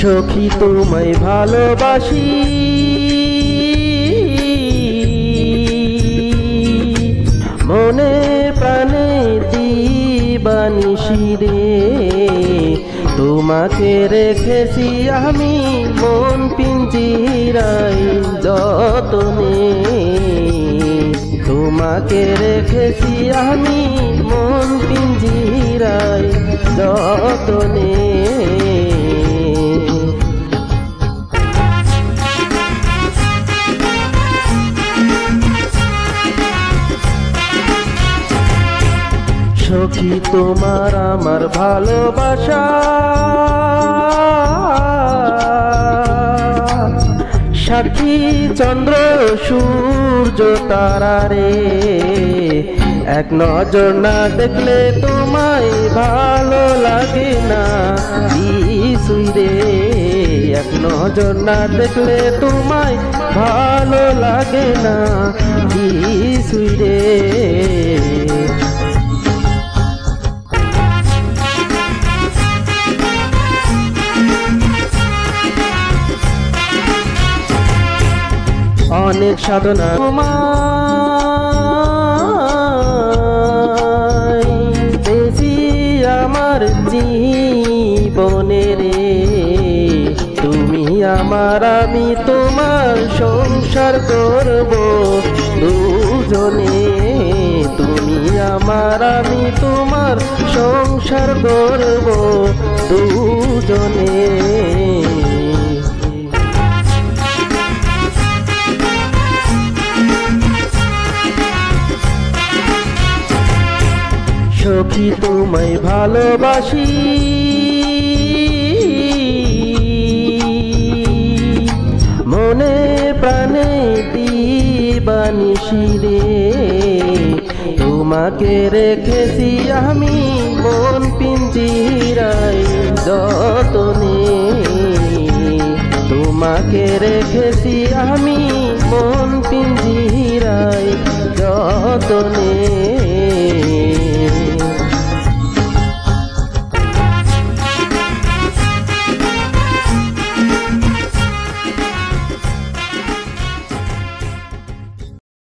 সখী তোমায় ভালোবাসি। মনে প্রাণে দিবানিসি রে তোমাকে রেখেছি আমি মন পিঞ্জিরাই যতনে। তোমাকে রেখেছি আমি মন পিঞ্জিরাই যতনে। সখী তোমার আমার ভালোবাসা। সাক্ষী চন্দ্র, সূর্য, তারা রে। এক নজর না দেখলে তোমায় ভালো লাগে না। রে, এক নজর না দেখলে তোমায় ভালো লাগে না। রে অনেক সাধনা। বেশি আমার জীবনে রে। তুমি আমার, আমি তোমার সংসার করব দুজনে। তুমি আমার, আমি তোমার সংসার করব দুজনে। সখী তোমায় ভালোবাসি। মনে প্রাণে দিবানিসি রে তোমাকে রেখেছি আমি মন পিঞ্জিরাই যতনে। তোমাকে রেখেছি আমি মন পিঞ্জিরাই যতনে।